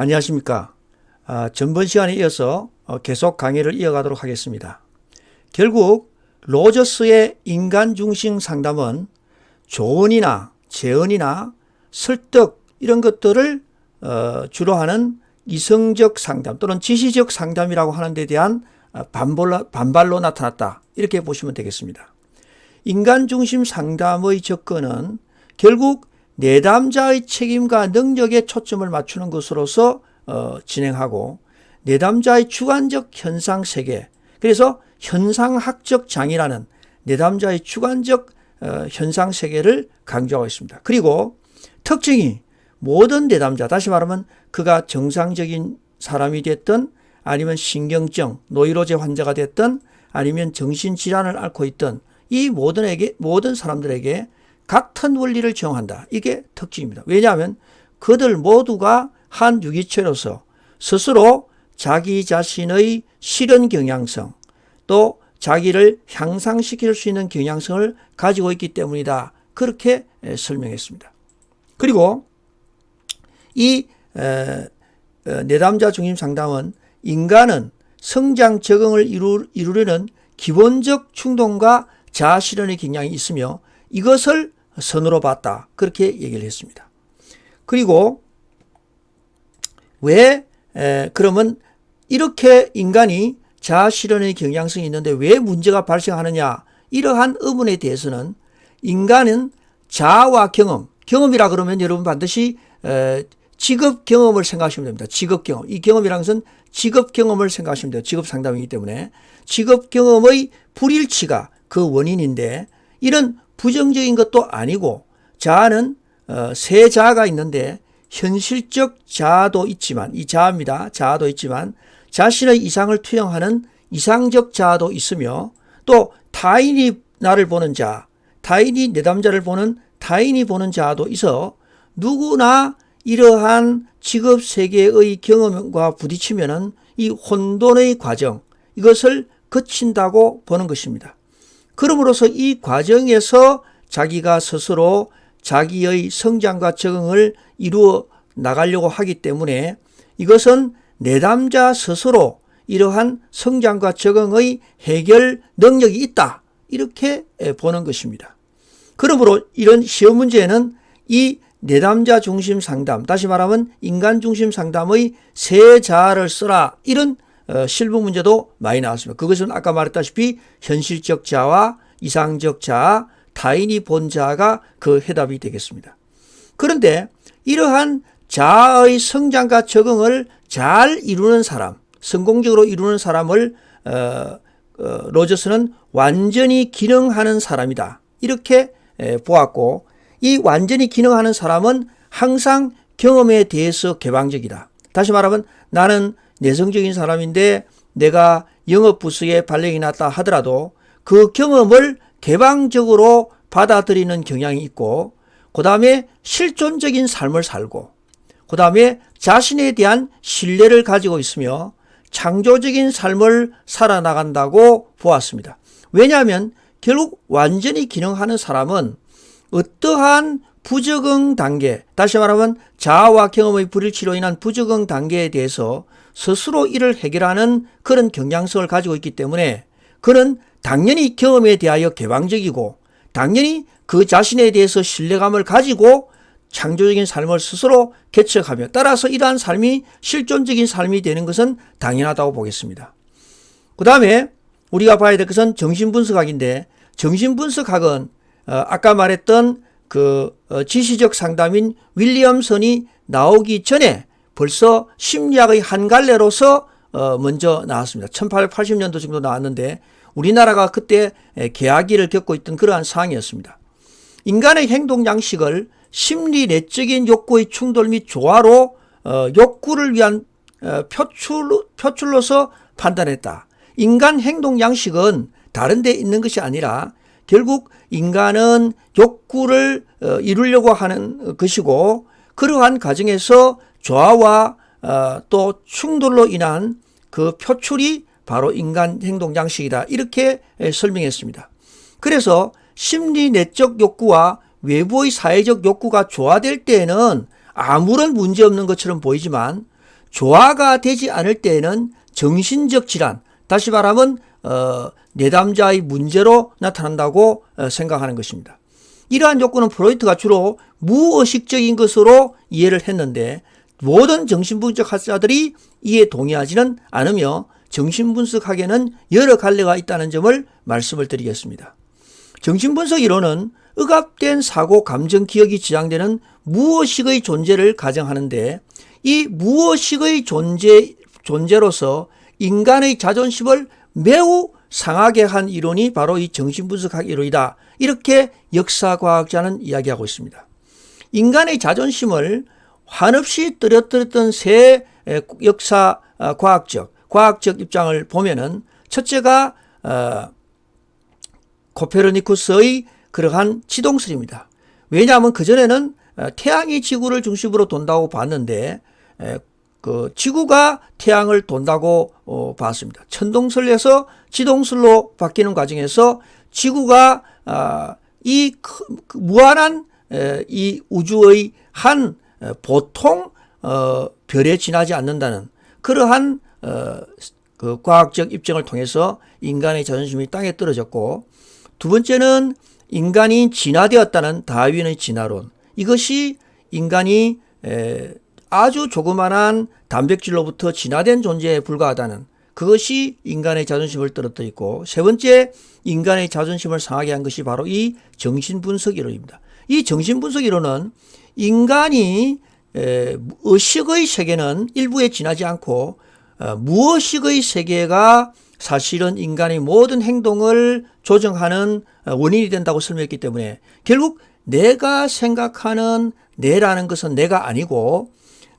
안녕하십니까. 아, 전번 시간에 이어서 어, 계속 강의를 이어가도록 하겠습니다. 결국 로저스의 인간 중심 상담은 조언이나 재언이나 설득 이런 것들을 어, 주로 하는 이성적 상담 또는 지시적 상담이라고 하는 데 대한 어, 반발로, 반발로 나타났다. 이렇게 보시면 되겠습니다. 인간 중심 상담의 접근은 결국 내담자의 책임과 능력에 초점을 맞추는 것으로서 어, 진행하고 내담자의 주관적 현상 세계 그래서 현상학적 장이라는 내담자의 주관적 어, 현상 세계를 강조하고 있습니다. 그리고 특징이 모든 내담자 다시 말하면 그가 정상적인 사람이 됐든 아니면 신경증 노이로제 환자가 됐든 아니면 정신질환을 앓고 있던 이 모든에게 모든 사람들에게 같은 원리를 정한다. 이게 특징입니다. 왜냐하면 그들 모두가 한 유기체로서 스스로 자기 자신의 실현 경향성 또 자기를 향상시킬 수 있는 경향성을 가지고 있기 때문이다. 그렇게 설명했습니다. 그리고 이 내담자 중심 상담은 인간은 성장 적응을 이루, 이루려는 기본적 충동과 자아실현의 경향이 있으며 이것을 선으로 봤다. 그렇게 얘기를 했습니다. 그리고 왜 에, 그러면 이렇게 인간이 자아 실현의 경향성이 있는데 왜 문제가 발생하느냐 이러한 의문에 대해서는 인간은 자아와 경험 경험이라 그러면 여러분 반드시 에, 직업 경험을 생각하시면 됩니다. 직업 경험. 이 경험이라는 것은 직업 경험을 생각하시면 돼요. 직업 상담이기 때문에 직업 경험의 불일치가 그 원인인데 이런 부정적인 것도 아니고 자아는 어, 세 자아가 있는데 현실적 자아도 있지만 이 자아입니다. 자아도 있지만 자신의 이상을 투영하는 이상적 자아도 있으며 또 타인이 나를 보는 자, 타인이 내담자를 보는 타인이 보는 자아도 있어 누구나 이러한 직업 세계의 경험과 부딪히면은 이 혼돈의 과정 이것을 거친다고 보는 것입니다. 그러므로서 이 과정에서 자기가 스스로 자기의 성장과 적응을 이루어 나가려고 하기 때문에 이것은 내담자 스스로 이러한 성장과 적응의 해결 능력이 있다. 이렇게 보는 것입니다. 그러므로 이런 시험 문제는 이 내담자 중심 상담, 다시 말하면 인간 중심 상담의 세 자아를 써라. 이런 어, 실무 문제도 많이 나왔습니다. 그것은 아까 말했다시피 현실적 자와 이상적 자아, 타인이 본 자가 그 해답이 되겠습니다. 그런데 이러한 자아의 성장과 적응을 잘 이루는 사람, 성공적으로 이루는 사람을 어, 어, 로저스는 완전히 기능하는 사람이다. 이렇게 에, 보았고 이 완전히 기능하는 사람은 항상 경험에 대해서 개방적이다. 다시 말하면 나는 내성적인 사람인데 내가 영업 부서에 발령이 났다 하더라도 그 경험을 개방적으로 받아들이는 경향이 있고 그 다음에 실존적인 삶을 살고 그 다음에 자신에 대한 신뢰를 가지고 있으며 창조적인 삶을 살아나간다고 보았습니다. 왜냐하면 결국 완전히 기능하는 사람은 어떠한 부적응 단계, 다시 말하면 자아와 경험의 불일치로 인한 부적응 단계에 대해서 스스로 이를 해결하는 그런 경향성을 가지고 있기 때문에 그는 당연히 경험에 대하여 개방적이고 당연히 그 자신에 대해서 신뢰감을 가지고 창조적인 삶을 스스로 개척하며 따라서 이러한 삶이 실존적인 삶이 되는 것은 당연하다고 보겠습니다. 그 다음에 우리가 봐야 될 것은 정신분석학인데 정신분석학은 어, 아까 말했던 그 어, 지시적 상담인 윌리엄슨이 나오기 전에 벌써 심리학의 한 갈래로서 어, 먼저 나왔습니다. 1880년도 정도 나왔는데 우리나라가 그때 개화기를 겪고 있던 그러한 상황이었습니다. 인간의 행동 양식을 심리 내적인 욕구의 충돌 및 조화로 욕구를 위한 표출, 표출로서 판단했다. 인간 행동 양식은 다른 데 있는 것이 아니라 결국 인간은 욕구를 어, 이루려고 하는 것이고 그러한 과정에서 조화와 어, 또 충돌로 인한 그 표출이 바로 인간 행동 양식이다. 이렇게 설명했습니다. 그래서 심리 내적 욕구와 외부의 사회적 욕구가 조화될 때에는 아무런 문제 없는 것처럼 보이지만 조화가 되지 않을 때에는 정신적 질환, 다시 말하면 어, 내담자의 문제로 나타난다고 어, 생각하는 것입니다. 이러한 조건은 프로이트가 주로 무의식적인 것으로 이해를 했는데 모든 정신분석 학자들이 이에 동의하지는 않으며 정신분석학에는 여러 갈래가 있다는 점을 말씀을 드리겠습니다. 정신분석 이론은 억압된 사고, 감정, 기억이 지향되는 무의식의 존재를 가정하는데 이 무의식의 존재, 존재로서 인간의 자존심을 매우 상하게 한 이론이 바로 이 정신분석학 이론이다. 이렇게 역사과학자는 이야기하고 있습니다. 인간의 자존심을 한없이 떨어뜨렸던 새 역사 과학적, 과학적 입장을 보면은 첫째가 어, 코페르니쿠스의 그러한 지동설입니다. 왜냐하면 그 전에는 어, 태양이 지구를 중심으로 돈다고 봤는데 그 지구가 태양을 돈다고 어, 봤습니다. 천동설에서 지동설로 바뀌는 과정에서 지구가 아, 이그 무한한 이 우주의 한 보통 어, 별에 지나지 않는다는 그러한 그 과학적 입증을 통해서 인간의 자존심이 땅에 떨어졌고 두 번째는 인간이 진화되었다는 다윈의 진화론. 이것이 인간이 아주 조그만한 단백질로부터 진화된 존재에 불과하다는 그것이 인간의 자존심을 떨어뜨리고 세 번째 인간의 자존심을 상하게 한 것이 바로 이 정신분석 이론입니다. 이 정신분석 이론은 인간이 의식의 세계는 일부에 지나지 않고 어, 무의식의 세계가 사실은 인간의 모든 행동을 조정하는 어, 원인이 된다고 설명했기 때문에 결국 내가 생각하는 내라는 것은 내가 아니고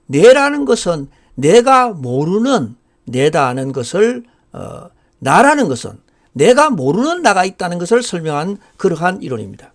내라는 것은 내가 모르는 내다는 것을 어, 나라는 것은 내가 모르는 나가 있다는 것을 설명한 그러한 이론입니다.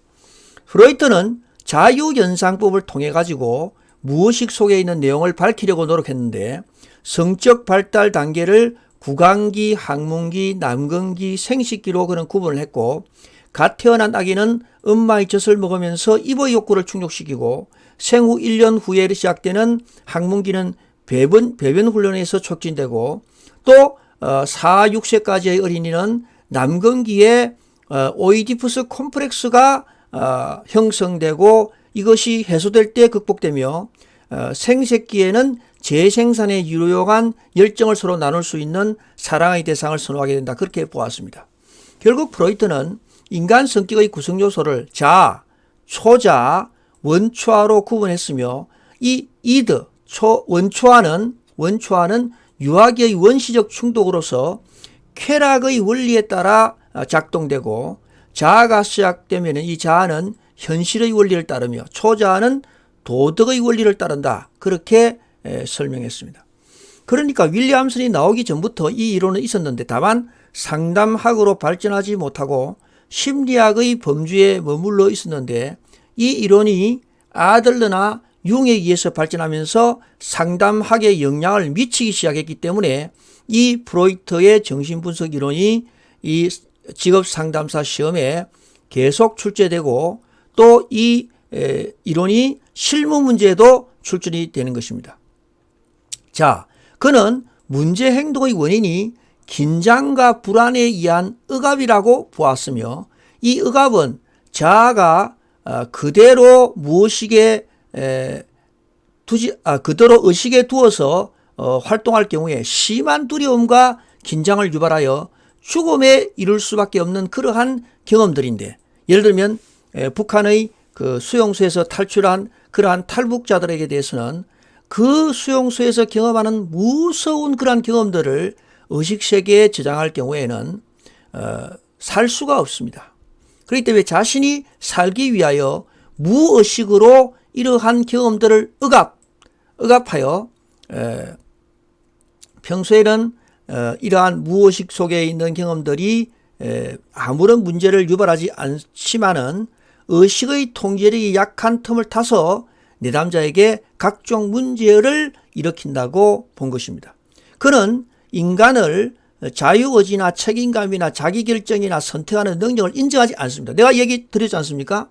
프로이트는 자유연상법을 통해 가지고 무의식 속에 있는 내용을 밝히려고 노력했는데 성적 발달 단계를 구강기, 항문기, 남근기, 생식기로 그는 구분을 했고 갓 태어난 아기는 엄마의 젖을 먹으면서 입의 욕구를 충족시키고 생후 1년 후에 시작되는 항문기는 배변, 배변 훈련에서 촉진되고 또 어, 4, 6세까지의 어린이는 남근기에 어, 오이디푸스 콤플렉스가 어, 형성되고 이것이 해소될 때 극복되며 어, 생새끼에는 재생산에 유효한 열정을 서로 나눌 수 있는 사랑의 대상을 선호하게 된다. 그렇게 보았습니다. 결국 프로이트는 인간 성격의 구성 요소를 자, 초자, 원초아로 구분했으며 이 이드, 초, 원초아는 원초아는 유아기의 원시적 충독으로서 쾌락의 원리에 따라 작동되고 자아가 시작되면 이 자아는 현실의 원리를 따르며 초자아는 도덕의 원리를 따른다. 그렇게 설명했습니다. 그러니까 윌리엄슨이 나오기 전부터 이 이론은 있었는데 다만 상담학으로 발전하지 못하고 심리학의 범주에 머물러 있었는데 이 이론이 아들러나 융에 의해서 발전하면서 상담학에 영향을 미치기 시작했기 때문에 이 프로이트의 정신분석 이론이 이 직업 상담사 시험에 계속 출제되고 또 이 이론이 실무 문제에도 출전이 되는 것입니다. 자, 그는 문제 행동의 원인이 긴장과 불안에 의한 억압이라고 보았으며 이 억압은 자아가 어, 그대로 무의식에 두지 아, 그대로 의식에 두어서 어, 활동할 경우에 심한 두려움과 긴장을 유발하여 죽음에 이를 수밖에 없는 그러한 경험들인데 예를 들면 북한의 그 수용소에서 탈출한 그러한 탈북자들에게 대해서는 그 수용소에서 경험하는 무서운 그러한 경험들을 의식 세계에 저장할 경우에는 어, 살 수가 없습니다. 그렇기 때문에 자신이 살기 위하여 무의식으로 이러한 경험들을 억압, 억압하여 에, 평소에는 어, 이러한 무의식 속에 있는 경험들이 에, 아무런 문제를 유발하지 않지만은 의식의 통제력이 약한 틈을 타서 내담자에게 각종 문제를 일으킨다고 본 것입니다. 그는 인간을 자유의지나 책임감이나 자기결정이나 선택하는 능력을 인정하지 않습니다. 내가 얘기 드렸지 않습니까?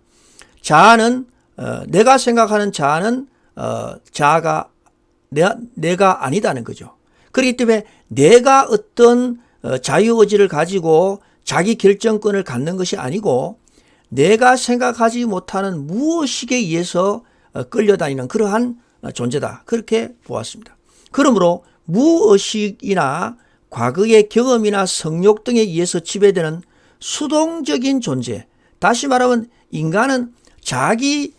자아는 어, 내가 생각하는 자아는 어, 자아가 내, 내가 아니다는 거죠. 그렇기 때문에 내가 어떤 어, 자유의지를 가지고 자기 결정권을 갖는 것이 아니고 내가 생각하지 못하는 무엇이에 의해서 어, 끌려다니는 그러한 어, 존재다. 그렇게 보았습니다. 그러므로 무의식이나 과거의 경험이나 성욕 등에 의해서 지배되는 수동적인 존재. 다시 말하면 인간은 자기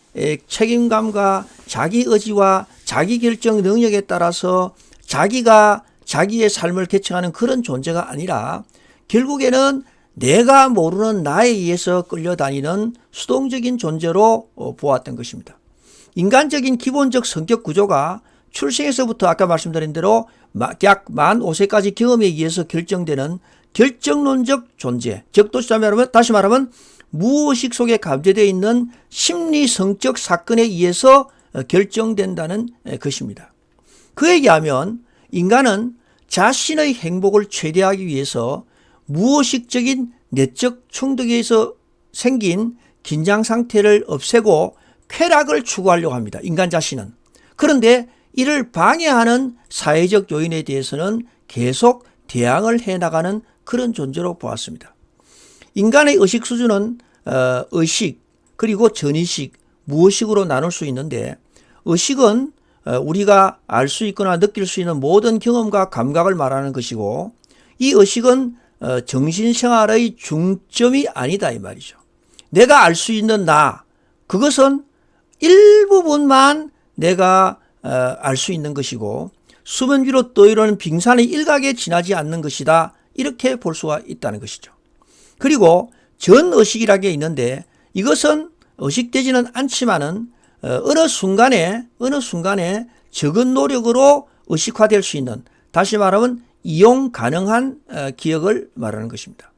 책임감과 자기 의지와 자기 결정 능력에 따라서 자기가 자기의 삶을 개척하는 그런 존재가 아니라 결국에는 내가 모르는 나에 의해서 끌려다니는 수동적인 존재로 어, 보았던 것입니다. 인간적인 기본적 성격 구조가 출생에서부터 아까 말씀드린 대로 약 만 5세까지 경험에 의해서 결정되는 결정론적 존재. 즉, 다시 말하면 무의식 속에 감재되어 있는 심리 성적 사건에 의해서 어, 결정된다는 것입니다. 그에 의하면 인간은 자신의 행복을 최대화하기 위해서 무의식적인 내적 충격에서 생긴 긴장 상태를 없애고 쾌락을 추구하려고 합니다. 인간 자신은. 그런데 이를 방해하는 사회적 요인에 대해서는 계속 대항을 해나가는 그런 존재로 보았습니다. 인간의 의식 수준은 어, 의식 그리고 전의식 무의식으로 나눌 수 있는데 의식은 어, 우리가 알 수 있거나 느낄 수 있는 모든 경험과 감각을 말하는 것이고 이 의식은 어, 정신생활의 중점이 아니다 이 말이죠. 내가 알 수 있는 나 그것은 일부분만 내가 어, 알수 있는 것이고 수면 위로 떠오르는 빙산의 일각에 지나지 않는 것이다 이렇게 볼 수가 있다는 것이죠. 그리고 전의식이라는 게 있는데 이것은 의식되지는 않지만은 어, 어느 순간에 어느 순간에 적은 노력으로 의식화될 수 있는 다시 말하면 이용 가능한 어, 기억을 말하는 것입니다.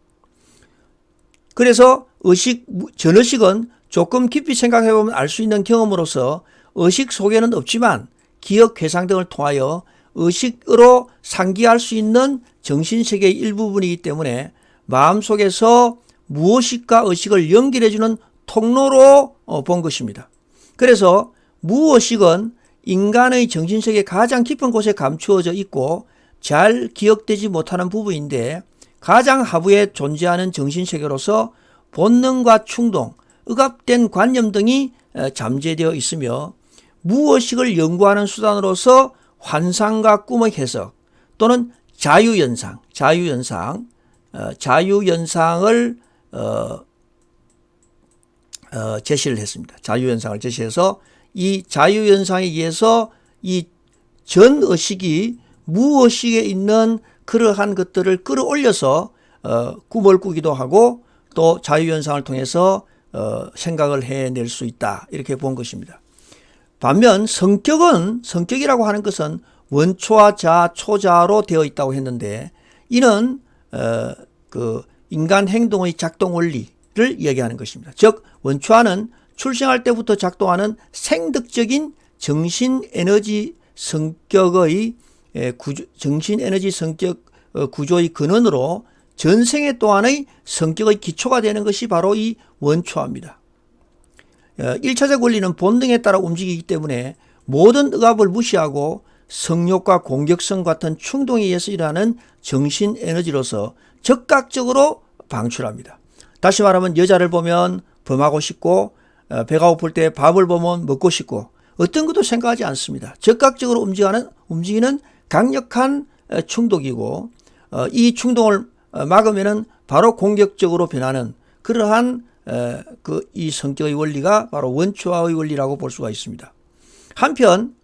그래서 의식 전의식은 조금 깊이 생각해 보면 알 수 있는 경험으로서 의식 속에는 없지만 기억 회상 등을 통하여 의식으로 상기할 수 있는 정신세계의 일부분이기 때문에 마음속에서 무의식과 의식을 연결해주는 통로로 어, 본 것입니다. 그래서 무의식은 인간의 정신세계 가장 깊은 곳에 감추어져 있고 잘 기억되지 못하는 부분인데 가장 하부에 존재하는 정신세계로서 본능과 충동, 억압된 관념 등이 잠재되어 있으며 무의식을 연구하는 수단으로서 환상과 꿈의 해석 또는 자유연상, 자유연상, 어, 자유연상을 어, 어, 제시를 했습니다. 자유현상을 제시해서 이 자유현상에 의해서 이 전의식이 무의식에 있는 그러한 것들을 끌어올려서 어, 꿈을 꾸기도 하고 또 자유현상을 통해서 어, 생각을 해낼 수 있다 이렇게 본 것입니다. 반면 성격은 성격이라고 하는 것은 원초와 자, 초자로 되어 있다고 했는데 이는 어, 그 인간 행동의 작동 원리 를 이야기하는 것입니다. 즉 원초화는 출생할 때부터 작동하는 생득적인 정신 에너지 성격의 구조, 정신 에너지 성격 어, 구조의 근원으로 전생에 또한의 성격의 기초가 되는 것이 바로 이 원초화입니다. 1차적 어, 원리는 본능에 따라 움직이기 때문에 모든 억압을 무시하고 성욕과 공격성 같은 충동에 의해서 일어나는 정신 에너지로서 적극적으로 방출합니다. 다시 말하면 여자를 보면 범하고 싶고 어, 배가 고플 때 밥을 보면 먹고 싶고 어떤 것도 생각하지 않습니다. 적극적으로 움직이는 움직이는 강력한 어, 충동이고 어, 이 충동을 막으면은 바로 공격적으로 변하는 그러한 그 이 성격의 원리가 바로 원초화의 원리라고 볼 수가 있습니다. 한편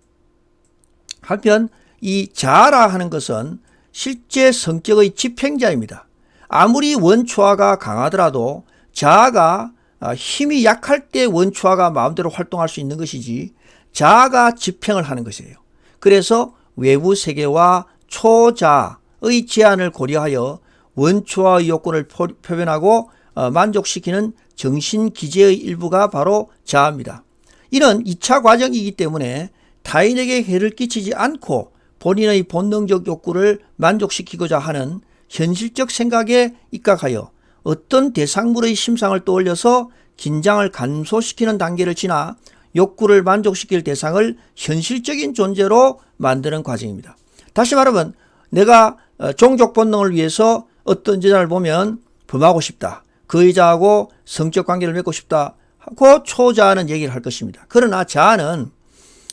한편 이 자아라 하는 것은 실제 성격의 집행자입니다. 아무리 원초화가 강하더라도 자아가 아, 힘이 약할 때 원초화가 마음대로 활동할 수 있는 것이지 자아가 집행을 하는 것이에요. 그래서 외부 세계와 초자의 제한을 고려하여 원초화의 요건을 표현하고 어, 만족시키는 정신 기제의 일부가 바로 자아입니다. 이는 2차 과정이기 때문에 타인에게 해를 끼치지 않고 본인의 본능적 욕구를 만족시키고자 하는 현실적 생각에 입각하여 어떤 대상물의 심상을 떠올려서 긴장을 감소시키는 단계를 지나 욕구를 만족시킬 대상을 현실적인 존재로 만드는 과정입니다. 다시 말하면 내가 어, 종족 본능을 위해서 어떤 여자를 보면 범하고 싶다. 그 여자하고 성적 관계를 맺고 싶다. 하고 초자는 얘기를 할 것입니다. 그러나 자는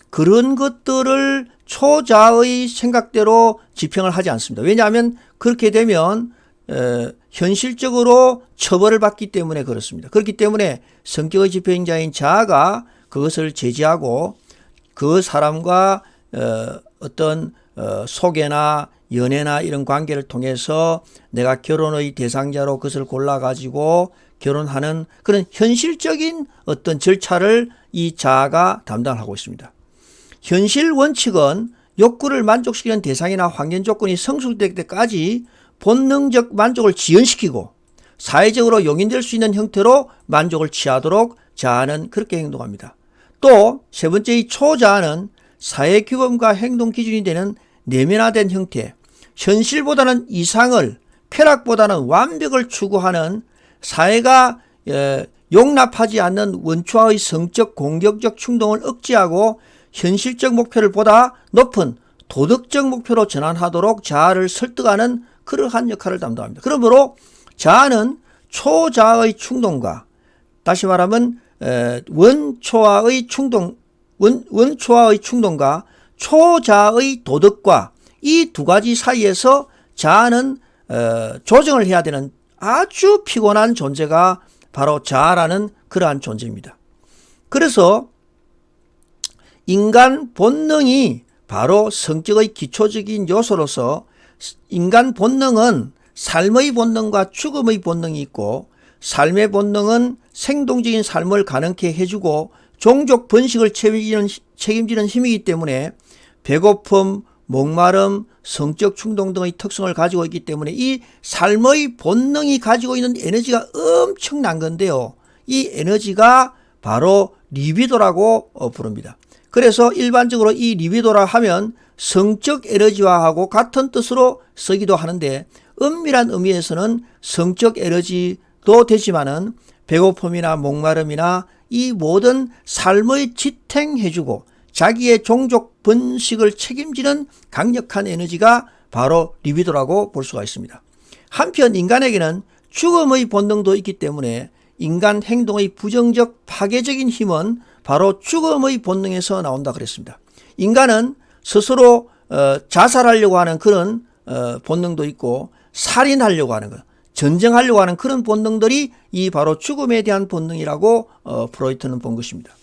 그런 것들을 초자의 생각대로 지평을 하지 않습니다. 왜냐하면 그렇게 되면 에, 현실적으로 처벌을 받기 때문에 그렇습니다. 그렇기 때문에 성격의 지평자인 자가 그것을 제지하고 그 사람과 어, 어떤 어, 소개나 연애나 이런 관계를 통해서 내가 결혼의 대상자로 그것을 골라가지고 결혼하는 그런 현실적인 어떤 절차를 이 자아가 담당하고 있습니다. 현실 원칙은 욕구를 만족시키는 대상이나 환경 조건이 성숙될 때까지 본능적 만족을 지연시키고 사회적으로 용인될 수 있는 형태로 만족을 취하도록 자아는 그렇게 행동합니다. 또 세 번째 이 초자아는 사회 규범과 행동 기준이 되는 내면화된 형태, 현실보다는 이상을, 쾌락보다는 완벽을 추구하는 사회가 에, 용납하지 않는 원초의 성적 공격적 충동을 억제하고 현실적 목표를 보다 높은 도덕적 목표로 전환하도록 자아를 설득하는 그러한 역할을 담당합니다. 그러므로 자아는 초자아의 충동과 다시 말하면 에, 원초아의 충동, 원, 원초아의 충동과 초자아의 도덕과 이 두 가지 사이에서 자아는 어, 조정을 해야 되는 아주 피곤한 존재가 바로 자아라는 그러한 존재입니다. 그래서 인간 본능이 바로 성격의 기초적인 요소로서 인간 본능은 삶의 본능과 죽음의 본능이 있고 삶의 본능은 생동적인 삶을 가능케 해주고 종족 번식을 책임지는, 책임지는 힘이기 때문에 배고픔, 목마름, 성적 충동 등의 특성을 가지고 있기 때문에 이 삶의 본능이 가지고 있는 에너지가 엄청난 건데요. 이 에너지가 바로 리비도라고 어, 부릅니다. 그래서 일반적으로 이 리비도라 하면 성적 에너지와하고 같은 뜻으로 쓰기도 하는데 엄밀한 의미에서는 성적 에너지도 되지만은 배고픔이나 목마름이나 이 모든 삶의 지탱해주고 자기의 종족 번식을 책임지는 강력한 에너지가 바로 리비도라고 볼 수가 있습니다. 한편 인간에게는 죽음의 본능도 있기 때문에 인간 행동의 부정적 파괴적인 힘은 바로 죽음의 본능에서 나온다 그랬습니다. 인간은 스스로 어, 자살하려고 하는 그런 어, 본능도 있고 살인하려고 하는 것, 전쟁하려고 하는 그런 본능들이 이 바로 죽음에 대한 본능이라고 어, 프로이트는 본 것입니다.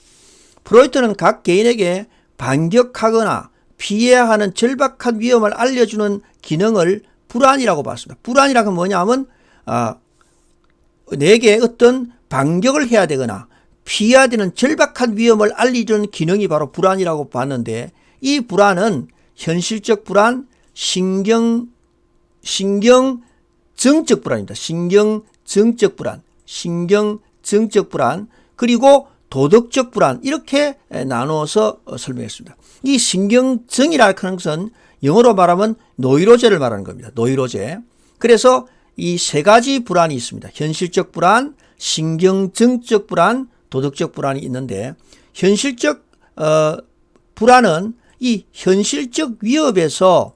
프로이트는 각 개인에게 반격하거나 피해야 하는 절박한 위험을 알려주는 기능을 불안이라고 봤습니다. 불안이라고 뭐냐 하면 아, 내게 어떤 반격을 해야 되거나 피해야 되는 절박한 위험을 알려주는 기능이 바로 불안이라고 봤는데 이 불안은 현실적 불안, 신경 신경 정적 불안입니다. 신경 정적 불안, 신경 정적 불안, 그리고 도덕적 불안 이렇게 나누어서 설명했습니다. 이 신경정이라는 것은 영어로 말하면 노이로제를 말하는 겁니다. 노이로제. 그래서 이 세 가지 불안이 있습니다. 현실적 불안, 신경정적 불안, 도덕적 불안이 있는데 현실적 어, 불안은 이 현실적 위협에서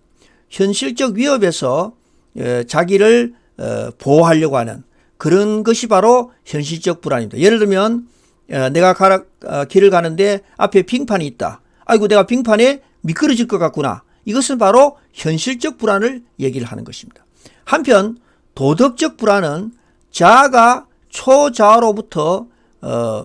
현실적 위협에서 에, 자기를 어, 보호하려고 하는 그런 것이 바로 현실적 불안입니다. 예를 들면 어, 내가 가라, 어, 길을 가는데 앞에 빙판이 있다. 아이고 내가 빙판에 미끄러질 것 같구나. 이것은 바로 현실적 불안을 얘기를 하는 것입니다. 한편 도덕적 불안은 자아가 초자아로부터 어,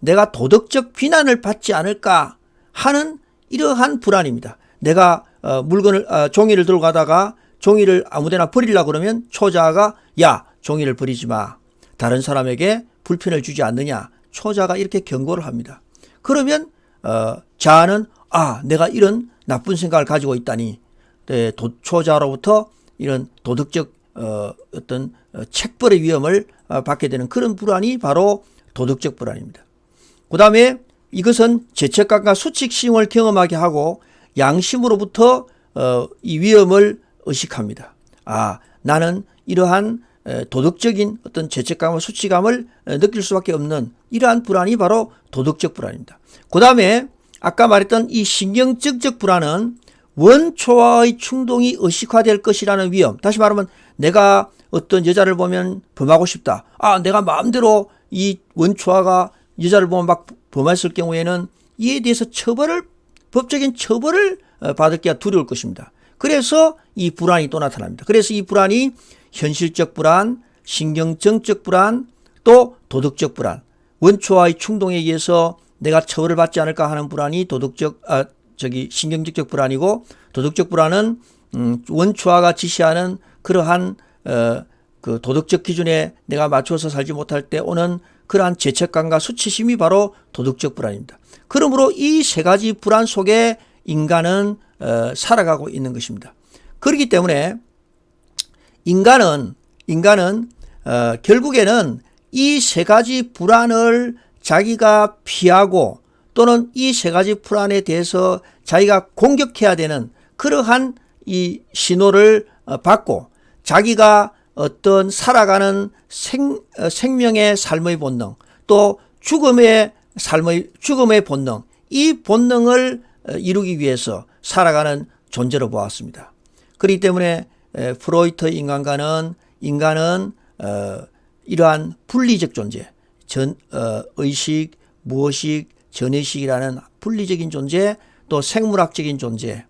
내가 도덕적 비난을 받지 않을까 하는 이러한 불안입니다. 내가 어, 물건을 어, 종이를 들고 가다가 종이를 아무데나 버리려 그러면 초자가 야 종이를 버리지 마. 다른 사람에게 불편을 주지 않느냐. 초자가 이렇게 경고를 합니다. 그러면 어, 자아는 아 내가 이런 나쁜 생각을 가지고 있다니 네, 도, 초자로부터 이런 도덕적 어, 어떤 어, 책벌의 위험을 어, 받게 되는 그런 불안이 바로 도덕적 불안입니다. 그 다음에 이것은 죄책감과 수칙심을 경험하게 하고 양심으로부터 어, 이 위험을 의식합니다. 아, 나는 이러한 에, 도덕적인 어떤 죄책감과 수치감을 에, 느낄 수밖에 없는 이러한 불안이 바로 도덕적 불안입니다. 그 다음에 아까 말했던 이 신경적적 불안은 원초와의 충동이 의식화될 것이라는 위험. 다시 말하면 내가 어떤 여자를 보면 범하고 싶다. 아, 내가 마음대로 이 원초화가 여자를 보면 막 범했을 경우에는 이에 대해서 처벌을 법적인 처벌을 어, 받을 게 두려울 것입니다. 그래서 이 불안이 또 나타납니다. 그래서 이 불안이 현실적 불안, 신경정적 불안, 또 도덕적 불안, 원초와의 충동에 의해서 내가 처벌을 받지 않을까 하는 불안이 도덕적 아 저기 신경적 불안이고 도덕적 불안은 음, 원초화가 지시하는 그러한 어, 그 도덕적 기준에 내가 맞춰서 살지 못할 때 오는 그러한 죄책감과 수치심이 바로 도덕적 불안입니다. 그러므로 이 세 가지 불안 속에 인간은 어, 살아가고 있는 것입니다. 그렇기 때문에 인간은 인간은 어, 결국에는 이 세 가지 불안을 자기가 피하고 또는 이 세 가지 불안에 대해서 자기가 공격해야 되는 그러한 이 신호를 어, 받고 자기가 어떤 살아가는 생, 어, 생명의 삶의 본능 또 죽음의 삶의 죽음의 본능 이 본능을 어, 이루기 위해서 살아가는 존재로 보았습니다. 그렇기 때문에 에, 프로이트 인간과는 인간은 어, 이러한 분리적 존재, 전 어, 의식, 무의식, 전의식이라는 분리적인 존재, 또 생물학적인 존재,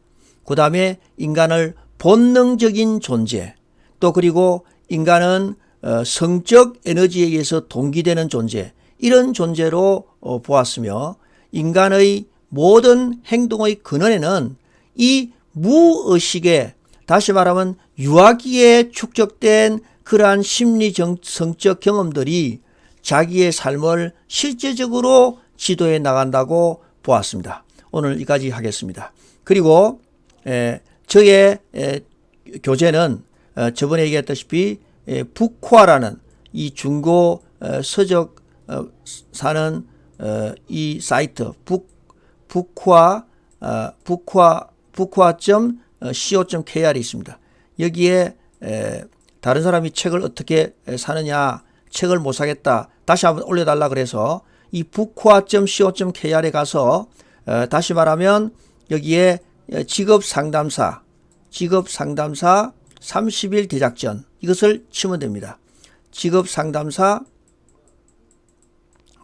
그 다음에 인간을 본능적인 존재, 또 그리고 인간은 어, 성적 에너지에 의해서 동기되는 존재, 이런 존재로 어, 보았으며 인간의 모든 행동의 근원에는 이 무의식의 다시 말하면 유아기에 축적된 그러한 심리 정, 성적 경험들이 자기의 삶을 실제적으로 지도해 나간다고 보았습니다. 오늘 여기까지 하겠습니다. 그리고 에, 저의 에, 교재는 어, 저번에 얘기했다시피 에, 북화라는 이 중고 어, 서적 어, 사는 어, 이 사이트 북 북화 어, 북화 북화.co.kr이 있습니다. 여기에 에, 다른 사람이 책을 어떻게 사느냐 책을 못 사겠다 다시 한번 올려달라 그래서 이 북화.co.kr에 가서 어, 다시 말하면 여기에 직업 상담사 직업 상담사 30일 대작전 이것을 치면 됩니다. 직업 상담사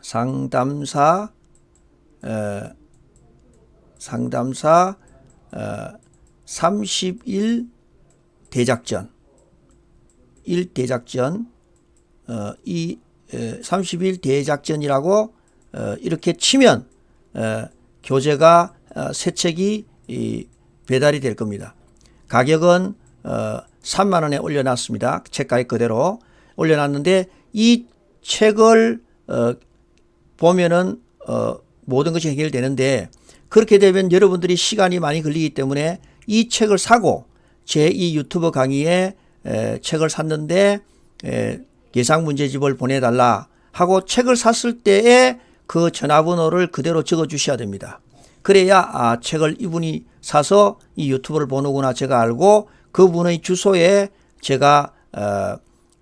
상담사 어, 상담사 어, 30일 대작전 1 대작전 어, 이 에, 30일 대작전이라고 어, 이렇게 치면 어, 교재가 어, 새 책이 이, 배달이 될 겁니다. 가격은 어, 3만 원에 올려놨습니다. 책 가격 그대로 올려놨는데 이 책을 어, 보면은 어, 모든 것이 해결되는데 그렇게 되면 여러분들이 시간이 많이 걸리기 때문에 이 책을 사고 제 이 유튜브 강의에 에, 책을 샀는데 에, 예상 문제집을 보내달라 하고 책을 샀을 때에 그 전화번호를 그대로 적어 주셔야 됩니다. 그래야 아 책을 이분이 사서 이 유튜브를 보는구나 제가 알고 그분의 주소에 제가 어,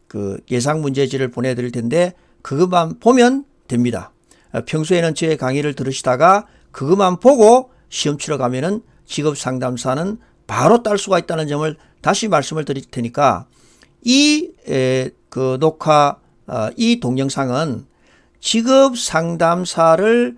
그 예상 문제지를 보내드릴 텐데 그것만 보면 됩니다. 어, 평소에는 제 강의를 들으시다가 그것만 보고 시험 치러 가면은 직업 상담사는 바로 딸 수가 있다는 점을 다시 말씀을 드릴 테니까 이 그 녹화 어, 이 동영상은 직업 상담사를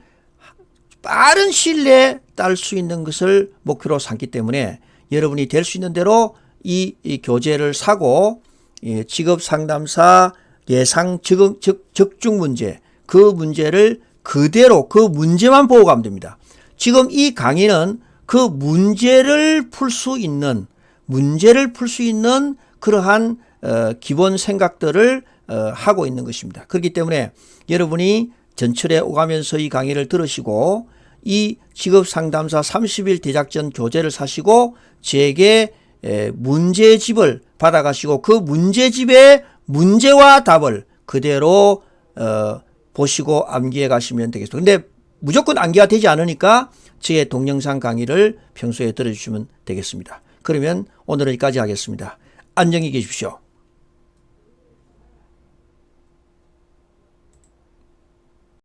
빠른 시일 내에 딸 수 있는 것을 목표로 삼기 때문에 여러분이 될 수 있는 대로 이, 이 교재를 사고 예, 직업 상담사 예상 적, 적, 적중 문제 그 문제를 그대로 그 문제만 보고 가면 됩니다. 지금 이 강의는 그 문제를 풀 수 있는 문제를 풀 수 있는 그러한 어, 기본 생각들을 어, 하고 있는 것입니다. 그렇기 때문에 여러분이 전철에 오가면서 이 강의를 들으시고 이 직업 상담사 30일 대작전 교재를 사시고 제게 에, 문제집을 받아가시고 그 문제집의 문제와 답을 그대로 어, 보시고 암기해 가시면 되겠습니다. 근데 무조건 암기가 되지 않으니까 제 동영상 강의를 평소에 들어주시면 되겠습니다. 그러면 오늘은 여기까지 하겠습니다. 안녕히 계십시오.